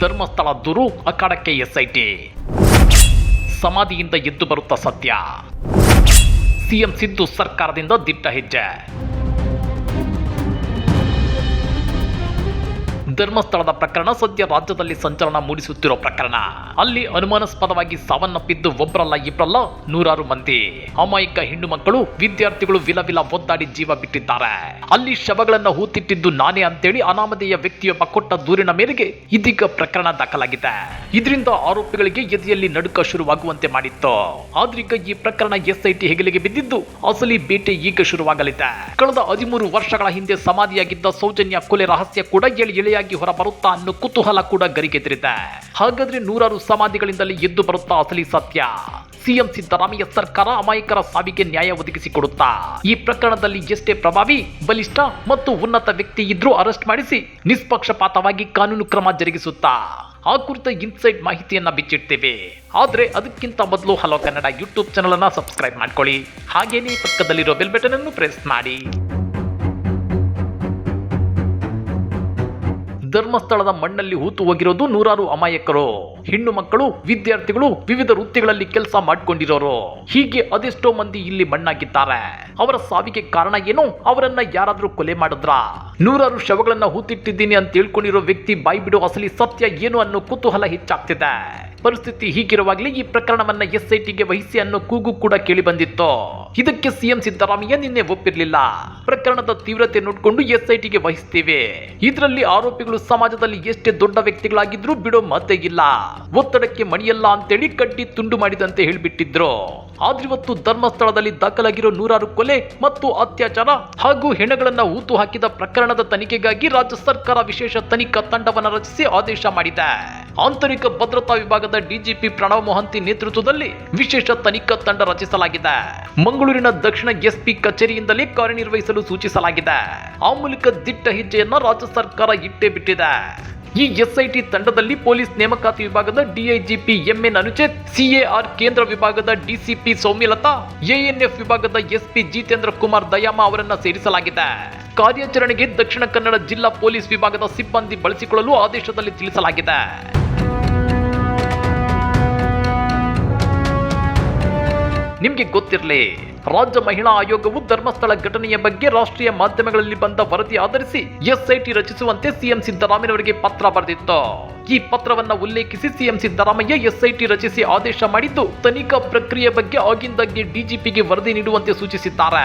Dharmasthala ದುರು ಅಖಾಡಕ್ಕೆ SIT. ಸಮಾಧಿಯಿಂದ ಎದ್ದು ಬರುತ್ತಾ ಸತ್ಯ. ಸಿಎಂ ಸಿದ್ದು ಸರ್ಕಾರದಿಂದ ದಿಟ್ಟ ಹೆಜ್ಜೆ. ಧರ್ಮಸ್ಥಳದ ಪ್ರಕರಣ ಸದ್ಯ ರಾಜ್ಯದಲ್ಲಿ ಸಂಚಲನ ಮೂಡಿಸುತ್ತಿರೋ ಪ್ರಕರಣ. ಅಲ್ಲಿ ಅನುಮಾನಾಸ್ಪದವಾಗಿ ಸಾವನ್ನಪ್ಪಿದ್ದು ಒಬ್ಬರಲ್ಲ ಇಬ್ಬರಲ್ಲ ನೂರಾರು ಮಂದಿ. ಅಮಾಯಕ ಹೆಣ್ಣು ಮಕ್ಕಳು, ವಿದ್ಯಾರ್ಥಿಗಳು ವಿಲ ವಿಲ ಒದ್ದಾಡಿ ಜೀವ ಬಿಟ್ಟಿದ್ದಾರೆ. ಅಲ್ಲಿ ಶವಗಳನ್ನು ಹೂತಿಟ್ಟಿದ್ದು ನಾನೇ ಅಂತೇಳಿ ಅನಾಮಧೇಯ ವ್ಯಕ್ತಿಯೊಬ್ಬ ಕೊಟ್ಟ ದೂರಿನ ಮೇರೆಗೆ ಇದೀಗ ಪ್ರಕರಣ ದಾಖಲಾಗಿದೆ. ಇದರಿಂದ ಆರೋಪಿಗಳಿಗೆ ಎದೆಯಲ್ಲಿ ನಡುಕ ಶುರುವಾಗುವಂತೆ ಮಾಡಿತ್ತು. ಆದ್ರೀಗ ಈ ಪ್ರಕರಣ ಎಸ್ಐಟಿ ಹೆಗಲಿಗೆ ಬಿದ್ದಿದ್ದು ಅಸಲಿ ಬೇಟೆ ಈಗ ಶುರುವಾಗಲಿದೆ. ಕಳೆದ ಹದಿಮೂರು ವರ್ಷಗಳ ಹಿಂದೆ ಸಮಾಧಿಯಾಗಿದ್ದ ಸೌಜನ್ಯ ಕೊಲೆ ರಹಸ್ಯ ಕೂಡ ಎಳೆ ಎಳೆಯಾಗಿ ಹೊರಬರುತ್ತಾ ಅನ್ನೋ ಕುತೂಹಲ ಕೂಡ ಗರಿಗೆದರಿದೆ ಹಾಗಾದ್ರೆ ನೂರಾರು ಸಮಾಧಿಗಳಿಂದಲೇ ಎದ್ದು ಬರುತ್ತಾ ಅಸಲಿ ಸತ್ಯ? ಸಿಎಂ ಸಿದ್ದರಾಮಯ್ಯ ಸರ್ಕಾರ ಅಮಾಯಕರ ಸಾವಿಗೆ ನ್ಯಾಯ ಒದಗಿಸಿಕೊಡುತ್ತಾ ಈ ಪ್ರಕರಣದಲ್ಲಿ ಎಷ್ಟೇ ಪ್ರಭಾವಿ, ಬಲಿಷ್ಠ ಮತ್ತು ಉನ್ನತ ವ್ಯಕ್ತಿ ಇದ್ರೂ ಅರೆಸ್ಟ್ ಮಾಡಿಸಿ ನಿಷ್ಪಕ್ಷಪಾತವಾಗಿ ಕಾನೂನು ಕ್ರಮ ಜರುಗಿಸುತ್ತಾ? ಆ ಕುರಿತ ಇನ್ಸೈಡ್ ಮಾಹಿತಿಯನ್ನ ಬಿಚ್ಚಿಡ್ತೇವೆ. ಆದ್ರೆ ಅದಕ್ಕಿಂತ ಮೊದಲು ಹಲೋ ಕನ್ನಡ ಯೂಟ್ಯೂಬ್ ಚಾನಲ್ ಅನ್ನ ಸಬ್ಸ್ಕ್ರೈಬ್ ಮಾಡ್ಕೊಳ್ಳಿ. ಹಾಗೇನೇ ಪಕ್ಕದಲ್ಲಿರೋ ಬೆಲ್ ಬಟನ್ ಅನ್ನು ಪ್ರೆಸ್ ಮಾಡಿ. ಧರ್ಮಸ್ಥಳದ ಮಣ್ಣಲ್ಲಿ ಹೂತು ಹೋಗಿರೋದು ನೂರಾರು ಅಮಾಯಕರು. ಹೆಣ್ಣು ಮಕ್ಕಳು, ವಿದ್ಯಾರ್ಥಿಗಳು ವಿವಿಧ ವೃತ್ತಿಗಳಲ್ಲಿ ಕೆಲಸ ಮಾಡ್ಕೊಂಡಿರೋರು. ಹೀಗೆ ಅದೆಷ್ಟೋ ಮಂದಿ ಇಲ್ಲಿ ಮಣ್ಣಾಗಿದ್ದಾರೆ. ಅವರ ಸಾವಿಗೆ ಕಾರಣ ಏನು? ಅವರನ್ನ ಯಾರಾದ್ರೂ ಕೊಲೆ ಮಾಡಿದ್ರ? ನೂರಾರು ಶವಗಳನ್ನ ಹೂತಿಟ್ಟಿದ್ದೀನಿ ಅಂತ ತಿಳ್ಕೊಂಡಿರೋ ವ್ಯಕ್ತಿ ಬಾಯಿ ಬಿಡೋ ಅಸಲಿ ಸತ್ಯ ಏನು ಅನ್ನೋ ಕುತೂಹಲ ಹೆಚ್ಚಾಗ್ತಿದೆ. ಪರಿಸ್ಥಿತಿ ಹೀಗಿರುವಾಗಲೇ ಈ ಪ್ರಕರಣವನ್ನ ಎಸ್ಐಟಿಗೆ ವಹಿಸಿ ಅನ್ನೋ ಕೂಗು ಕೂಡ ಕೇಳಿ ಬಂದಿತ್ತು. ಇದಕ್ಕೆ ಸಿಎಂ ಸಿದ್ದರಾಮಯ್ಯ ನಿನ್ನೆ ಒಪ್ಪಿರಲಿಲ್ಲ. ಪ್ರಕರಣದ ತೀವ್ರತೆ ನೋಡಿಕೊಂಡು ಎಸ್ಐಟಿಗೆ ವಹಿಸ್ತೇವೆ. ಇದರಲ್ಲಿ ಆರೋಪಿಗಳು ಸಮಾಜದಲ್ಲಿ ಎಷ್ಟೇ ದೊಡ್ಡ ವ್ಯಕ್ತಿಗಳಾಗಿದ್ರೂ ಬಿಡೋ ಮಾತೇ ಇಲ್ಲ. ಒತ್ತಡಕ್ಕೆ ಮಣಿಯಲ್ಲ ಅಂತೇಳಿ ಕಡ್ಡಿ ತುಂಡು ಮಾಡಿದಂತೆ ಹೇಳ್ಬಿಟ್ಟಿದ್ರು. ಆದ್ರಿವತ್ತು ಧರ್ಮಸ್ಥಳದಲ್ಲಿ ದಾಖಲಾಗಿರೋ ನೂರಾರು ಕೊಲೆ ಮತ್ತು ಅತ್ಯಾಚಾರ ಹಾಗೂ ಹೆಣಗಳನ್ನ ಊತು ಹಾಕಿದ ಪ್ರಕರಣದ ತನಿಖೆಗಾಗಿ ರಾಜ್ಯ ಸರ್ಕಾರ ವಿಶೇಷ ತನಿಖಾ ತಂಡವನ್ನು ರಚಿಸಿ ಆದೇಶ ಮಾಡಿದೆ. ಆಂತರಿಕ ಭದ್ರತಾ ವಿಭಾಗದ ಡಿಜಿಪಿ ಪ್ರಣವ್ ಮೊಹಂತಿ ನೇತೃತ್ವದಲ್ಲಿ ವಿಶೇಷ ತನಿಖಾ ತಂಡ ರಚಿಸಲಾಗಿದೆ. ಮಂಗಳೂರಿನ ದಕ್ಷಿಣ ಎಸ್ಪಿ ಕಚೇರಿಯಿಂದಲೇ ಕಾರ್ಯನಿರ್ವಹಿಸಲು ಸೂಚಿಸಲಾಗಿದೆ. ಆ ಮೂಲಕ ದಿಟ್ಟ ಹೆಜ್ಜೆಯನ್ನ ರಾಜ್ಯ ಸರ್ಕಾರ ಇಟ್ಟೇ ಬಿಟ್ಟಿದೆ. ಈ ಎಸ್ಐಟಿ ತಂಡದಲ್ಲಿ ಪೊಲೀಸ್ ನೇಮಕಾತಿ ವಿಭಾಗದ ಡಿಐಜಿಪಿ ಎಂಎನ್ ಅನುಚೇತ್ ಸಿಎಆರ್ ಕೇಂದ್ರ ವಿಭಾಗದ ಡಿಸಿಪಿ ಸೌಮ್ಯಲತಾ, ಎಎನ್ಎಫ್ ವಿಭಾಗದ ಎಸ್ಪಿ ಜಿತೇಂದ್ರ ಕುಮಾರ್ ದಯಾಮ ಅವರನ್ನ ಸೇರಿಸಲಾಗಿದೆ. ಕಾರ್ಯಾಚರಣೆಗೆ ದಕ್ಷಿಣ ಕನ್ನಡ ಜಿಲ್ಲಾ ಪೊಲೀಸ್ ವಿಭಾಗದ ಸಿಬ್ಬಂದಿ ಬಳಸಿಕೊಳ್ಳಲು ಆದೇಶದಲ್ಲಿ ತಿಳಿಸಲಾಗಿದೆ. ನಿಮ್ಗೆ ಗೊತ್ತಿರಲಿ, ರಾಜ್ಯ ಮಹಿಳಾ ಆಯೋಗವು ಧರ್ಮಸ್ಥಳ ಘಟನೆಯ ಬಗ್ಗೆ ರಾಷ್ಟ್ರೀಯ ಮಾಧ್ಯಮಗಳಲ್ಲಿ ಬಂದ ವರದಿ ಆಧರಿಸಿ ಎಸ್ಐಟಿ ರಚಿಸುವಂತೆ ಸಿಎಂ ಸಿದ್ದರಾಮಯ್ಯನವರಿಗೆ ಪತ್ರ ಬರೆದಿತ್ತು. ಈ ಪತ್ರವನ್ನ ಉಲ್ಲೇಖಿಸಿ ಸಿಎಂ ಸಿದ್ದರಾಮಯ್ಯ ಎಸ್ಐಟಿ ರಚಿಸಿ ಆದೇಶ ಮಾಡಿದ್ದು, ತನಿಖಾ ಪ್ರಕ್ರಿಯೆ ಬಗ್ಗೆ ಆಗಿಂದಾಗ್ಗೆ ಡಿಜಿಪಿಗೆ ವರದಿ ನೀಡುವಂತೆ ಸೂಚಿಸಿದ್ದಾರೆ.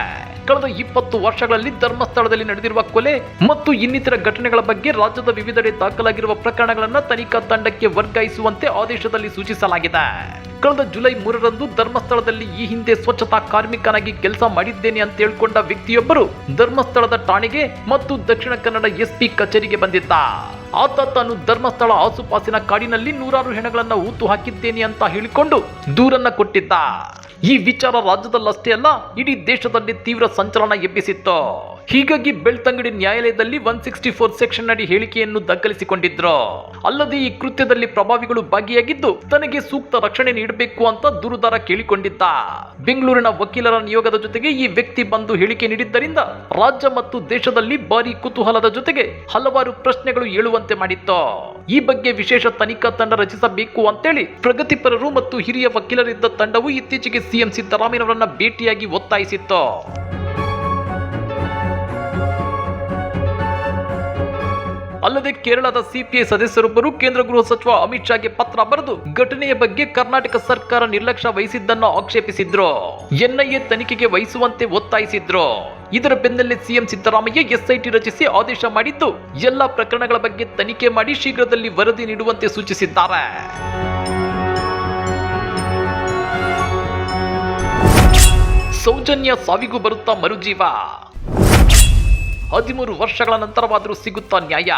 ಕಳೆದ ಇಪ್ಪತ್ತು ವರ್ಷಗಳಲ್ಲಿ ಧರ್ಮಸ್ಥಳದಲ್ಲಿ ನಡೆದಿರುವ ಕೊಲೆ ಮತ್ತು ಇನ್ನಿತರ ಘಟನೆಗಳ ಬಗ್ಗೆ ರಾಜ್ಯದ ವಿವಿಧೆಡೆ ದಾಖಲಾಗಿರುವ ಪ್ರಕರಣಗಳನ್ನು ತನಿಖಾ ತಂಡಕ್ಕೆ ವರ್ಗಾಯಿಸುವಂತೆ ಆದೇಶದಲ್ಲಿ ಸೂಚಿಸಲಾಗಿದೆ. ಕಳೆದ ಜುಲೈ ಮೂರರಂದು ಧರ್ಮಸ್ಥಳದಲ್ಲಿ ಈ ಹಿಂದೆ ಸ್ವಚ್ಛತಾ ಕಾರ್ಮಿಕನಾಗಿ ಕೆಲಸ ಮಾಡಿದ್ದೇನೆ ಅಂತ ಹೇಳ್ಕೊಂಡ ವ್ಯಕ್ತಿಯೊಬ್ಬರು ಧರ್ಮಸ್ಥಳದ ಠಾಣೆಗೆ ಮತ್ತು ದಕ್ಷಿಣ ಕನ್ನಡ ಎಸ್ಪಿ ಕಚೇರಿಗೆ ಬಂದಿದ್ದ. ಆತ ತಾನು ಧರ್ಮಸ್ಥಳ ಆಸುಪಾಸಿನ ಕಾಡಿನಲ್ಲಿ ನೂರಾರು ಹೆಣಗಳನ್ನ ಊತು ಹಾಕಿದ್ದೇನೆ ಅಂತ ಹೇಳಿಕೊಂಡು ದೂರನ್ನ ಕೊಟ್ಟಿದ್ದ. ಈ ವಿಚಾರ ರಾಜ್ಯದಲ್ಲಷ್ಟೇ ಅಲ್ಲ, ಇಡೀ ದೇಶದಲ್ಲಿ ತೀವ್ರ ಸಂಚಲನ ಎಬ್ಬಿಸಿತ್ತು. ಹೀಗಾಗಿ ಬೆಳ್ತಂಗಡಿ ನ್ಯಾಯಾಲಯದಲ್ಲಿ ಒನ್ ಸಿಕ್ಸ್ಟಿ ಫೋರ್ ಸೆಕ್ಷನ್ ಅಡಿ ಹೇಳಿಕೆಯನ್ನು ದಾಖಲಿಸಿಕೊಂಡಿದ್ರು. ಅಲ್ಲದೆ ಈ ಕೃತ್ಯದಲ್ಲಿ ಪ್ರಭಾವಿಗಳು ಭಾಗಿಯಾಗಿದ್ದು ತನಗೆ ಸೂಕ್ತ ರಕ್ಷಣೆ ನೀಡಬೇಕು ಅಂತ ದೂರುದಾರ ಕೇಳಿಕೊಂಡಿದ್ದ. ಬೆಂಗಳೂರಿನ ವಕೀಲರ ನಿಯೋಗದ ಜೊತೆಗೆ ಈ ವ್ಯಕ್ತಿ ಬಂದು ಹೇಳಿಕೆ ನೀಡಿದ್ದರಿಂದ ರಾಜ್ಯ ಮತ್ತು ದೇಶದಲ್ಲಿ ಭಾರಿ ಕುತೂಹಲದ ಜೊತೆಗೆ ಹಲವಾರು ಪ್ರಶ್ನೆಗಳು ಏಳುವಂತೆ ಮಾಡಿತ್ತು? ಈ ಬಗ್ಗೆ ವಿಶೇಷ ತನಿಖಾ ತಂಡ ರಚಿಸಬೇಕು ಅಂತೇಳಿ ಪ್ರಗತಿಪರರು ಮತ್ತು ಹಿರಿಯ ವಕೀಲರಿದ್ದ ತಂಡವು ಇತ್ತೀಚೆಗೆ ಸಿಎಂ ಸಿದ್ದರಾಮಯ್ಯನವರನ್ನ ಭೇಟಿಯಾಗಿ ಒತ್ತಾಯಿಸಿತ್ತು? ಅಲ್ಲದೆ ಕೇರಳದ ಸಿಪಿಐ ಸದಸ್ಯರೊಬ್ಬರು ಕೇಂದ್ರ ಗೃಹ ಸಚಿವ ಅಮಿತ್ ಶಾಗೆ ಪತ್ರ ಬರೆದು ಘಟನೆಯ ಬಗ್ಗೆ ಕರ್ನಾಟಕ ಸರ್ಕಾರ ನಿರ್ಲಕ್ಷ್ಯ ವಹಿಸಿದ್ದನ್ನು ಆಕ್ಷೇಪಿಸಿದ್ರು. ಎನ್ಐಎ ತನಿಖೆಗೆ ವಹಿಸುವಂತೆ ಒತ್ತಾಯಿಸಿದ್ರು. ಇದರ ಬೆನ್ನಲ್ಲೇ ಸಿಎಂ ಸಿದ್ದರಾಮಯ್ಯ ಎಸ್ಐಟಿ ರಚಿಸಿ ಆದೇಶ ಮಾಡಿದ್ದು, ಎಲ್ಲ ಪ್ರಕರಣಗಳ ಬಗ್ಗೆ ತನಿಖೆ ಮಾಡಿ ಶೀಘ್ರದಲ್ಲಿ ವರದಿ ನೀಡುವಂತೆ ಸೂಚಿಸಿದ್ದಾರೆ. ಸೌಜನ್ಯ ಸಾವಿಗೂ ಬರುತ್ತಾ ಮರುಜೀವ. ಹದಿಮೂರು ವರ್ಷಗಳ ನಂತರವಾದರೂ ಸಿಗುತ್ತಾ ನ್ಯಾಯ?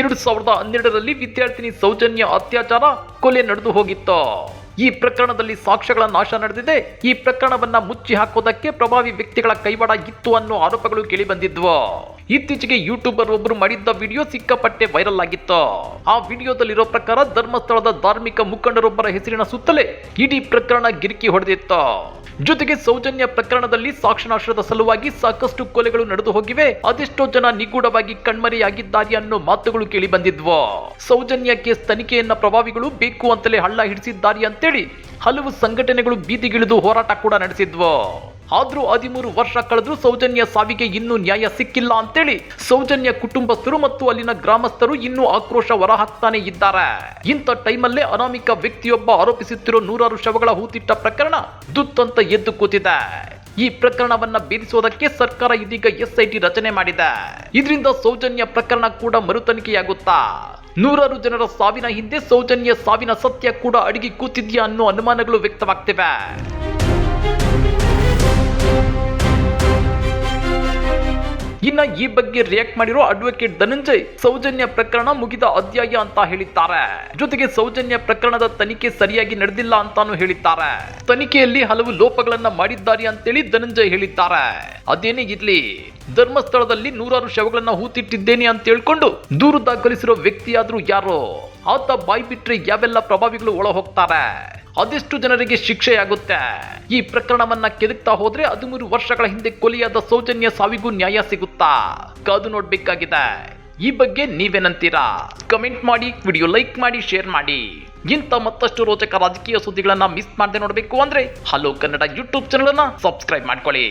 ಎರಡು ಸಾವಿರದ ಹನ್ನೆರಡರಲ್ಲಿ ವಿದ್ಯಾರ್ಥಿನಿ ಸೌಜನ್ಯ ಅತ್ಯಾಚಾರ ಕೊಲೆ ನಡೆದು ಹೋಗಿತ್ತು. ಈ ಪ್ರಕರಣದಲ್ಲಿ ಸಾಕ್ಷ್ಯಗಳ ನಾಶ ನಡೆದಿದೆ. ಈ ಪ್ರಕರಣವನ್ನ ಮುಚ್ಚಿ ಹಾಕೋದಕ್ಕೆ ಪ್ರಭಾವಿ ವ್ಯಕ್ತಿಗಳ ಕೈವಾಡ ಇತ್ತು ಅನ್ನೋ ಆರೋಪಗಳು ಕೇಳಿ ಬಂದಿದ್ವು ಇತ್ತೀಚೆಗೆ ಯೂಟ್ಯೂಬರ್ ಒಬ್ಬರು ಮಾಡಿದ್ದ ವಿಡಿಯೋ ಸಿಕ್ಕಾಪಟ್ಟೆ ವೈರಲ್ ಆಗಿತ್ತು. ಆ ವಿಡಿಯೋದಲ್ಲಿರೋ ಪ್ರಕಾರ ಧರ್ಮಸ್ಥಳದ ಧಾರ್ಮಿಕ ಮುಖಂಡರೊಬ್ಬರ ಹೆಸರಿನ ಸುತ್ತಲೇ ಇಡೀ ಪ್ರಕರಣ ಗಿರಿಕಿ ಹೊಡೆದಿತ್ತು. ಜೊತೆಗೆ ಸೌಜನ್ಯ ಪ್ರಕರಣದಲ್ಲಿ ಸಾಕ್ಷಣಾಶ್ರದ ಸಲುವಾಗಿ ಸಾಕಷ್ಟು ಕೊಲೆಗಳು ನಡೆದು ಹೋಗಿವೆ. ಅದೆಷ್ಟೋ ಜನ ನಿಗೂಢವಾಗಿ ಕಣ್ಮರೆಯಾಗಿದ್ದಾರೆ ಅನ್ನೋ ಮಾತುಗಳು ಕೇಳಿ ಬಂದಿದ್ವು. ಸೌಜನ್ಯ ಕೇಸ್ ತನಿಖೆಯನ್ನ ಪ್ರಭಾವಿಗಳು ಬೇಕು ಅಂತಲೇ ಹಳ್ಳ ಹಿಡಿಸಿದ್ದಾರೆ ಅಂತೇಳಿ ಹಲವು ಸಂಘಟನೆಗಳು ಬೀದಿಗಿಳಿದು ಹೋರಾಟ ಕೂಡ ನಡೆಸಿದ್ವು. ಆದ್ರೂ ಹದಿಮೂರು ವರ್ಷ ಕಳೆದ್ರೂ ಸೌಜನ್ಯ ಸಾವಿಗೆ ಇನ್ನೂ ನ್ಯಾಯ ಸಿಕ್ಕಿಲ್ಲ ಅಂತೇಳಿ ಸೌಜನ್ಯ ಕುಟುಂಬಸ್ಥರು ಮತ್ತು ಅಲ್ಲಿನ ಗ್ರಾಮಸ್ಥರು ಇನ್ನೂ ಆಕ್ರೋಶ ಹೊರಹಾಕ್ತಾನೆ ಇದ್ದಾರೆ. ಇಂಥ ಟೈಮಲ್ಲೇ ಅನಾಮಿಕ ವ್ಯಕ್ತಿಯೊಬ್ಬ ಆರೋಪಿಸುತ್ತಿರೋ ನೂರಾರು ಶವಗಳ ಹೂತಿಟ್ಟ ಪ್ರಕರಣ ದುತ್ತಂತ ಎದ್ದು ಕೂತಿದೆ. ಈ ಪ್ರಕರಣವನ್ನ ಬೇರಿಸೋದಕ್ಕೆ ಸರ್ಕಾರ ಇದೀಗ ಎಸ್ಐಟಿ ರಚನೆ ಮಾಡಿದೆ. ಇದರಿಂದ ಸೌಜನ್ಯ ಪ್ರಕರಣ ಕೂಡ ಮರುತನಿಖೆಯಾಗುತ್ತಾ? ನೂರಾರು ಜನರ ಸಾವಿನ ಹಿಂದೆ ಸೌಜನ್ಯ ಸಾವಿನ ಸತ್ಯ ಕೂಡ ಅಡಗಿ ಕೂತಿದ್ಯಾ ಅನ್ನೋ ಅನುಮಾನಗಳು ವ್ಯಕ್ತವಾಗ್ತಿವೆ. ಇನ್ನ ಈ ಬಗ್ಗೆ ರಿಯಾಕ್ಟ್ ಮಾಡಿರೋ ಅಡ್ವೊಕೇಟ್ ಧನಂಜಯ್ ಸೌಜನ್ಯ ಪ್ರಕರಣ ಮುಗಿದ ಅಧ್ಯಾಯ ಅಂತ ಹೇಳಿದ್ದಾರೆ. ಜೊತೆಗೆ ಸೌಜನ್ಯ ಪ್ರಕರಣದ ತನಿಖೆ ಸರಿಯಾಗಿ ನಡೆದಿಲ್ಲ ಅಂತಾನು ಹೇಳಿದ್ದಾರೆ. ತನಿಖೆಯಲ್ಲಿ ಹಲವು ಲೋಪಗಳನ್ನ ಮಾಡಿದ್ದಾರೆ ಅಂತೇಳಿ ಧನಂಜಯ್ ಹೇಳಿದ್ದಾರೆ. ಅದೇನೇ ಇರ್ಲಿ, ಧರ್ಮಸ್ಥಳದಲ್ಲಿ ನೂರಾರು ಶವಗಳನ್ನ ಹೂತಿಟ್ಟಿದ್ದೇನೆ ಅಂತ ಹೇಳ್ಕೊಂಡು ದೂರು ದಾಖಲಿಸಿರೋ ವ್ಯಕ್ತಿಯಾದ್ರೂ ಯಾರು? ಆತ ಬಾಯ್ ಬಿಟ್ರೆ ಯಾವೆಲ್ಲ ಪ್ರಭಾವಿಗಳು ಒಳ ಹೋಗ್ತಾರೆ ಅದೆಷ್ಟು ಜನರಿಗೆ ಶಿಕ್ಷೆಯಾಗುತ್ತೆ. ಈ ಪ್ರಕರಣವನ್ನ ಕೆದಕ್ತಾ ಹೋದ್ರೆ ಹದಿಮೂರು ವರ್ಷಗಳ ಹಿಂದೆ ಕೊಲೆಯಾದ ಸೌಜನ್ಯ ಸಾವಿಗೂ ನ್ಯಾಯ ಸಿಗುತ್ತಾ? ಕಾದು ನೋಡ್ಬೇಕಾಗಿದೆ. ಈ ಬಗ್ಗೆ ನೀವೇನಂತೀರಾ? ಕಮೆಂಟ್ ಮಾಡಿ, ವಿಡಿಯೋ ಲೈಕ್ ಮಾಡಿ, ಶೇರ್ ಮಾಡಿ. ಇಂಥ ಮತ್ತಷ್ಟು ರೋಚಕ ರಾಜಕೀಯ ಸುದ್ದಿಗಳನ್ನ ಮಿಸ್ ಮಾಡದೆ ನೋಡಬೇಕು ಅಂದ್ರೆ ಹಲೋ ಕನ್ನಡ ಯೂಟ್ಯೂಬ್ ಚಾನಲ್ ಅನ್ನ ಸಬ್ಸ್ಕ್ರೈಬ್ ಮಾಡ್ಕೊಳ್ಳಿ.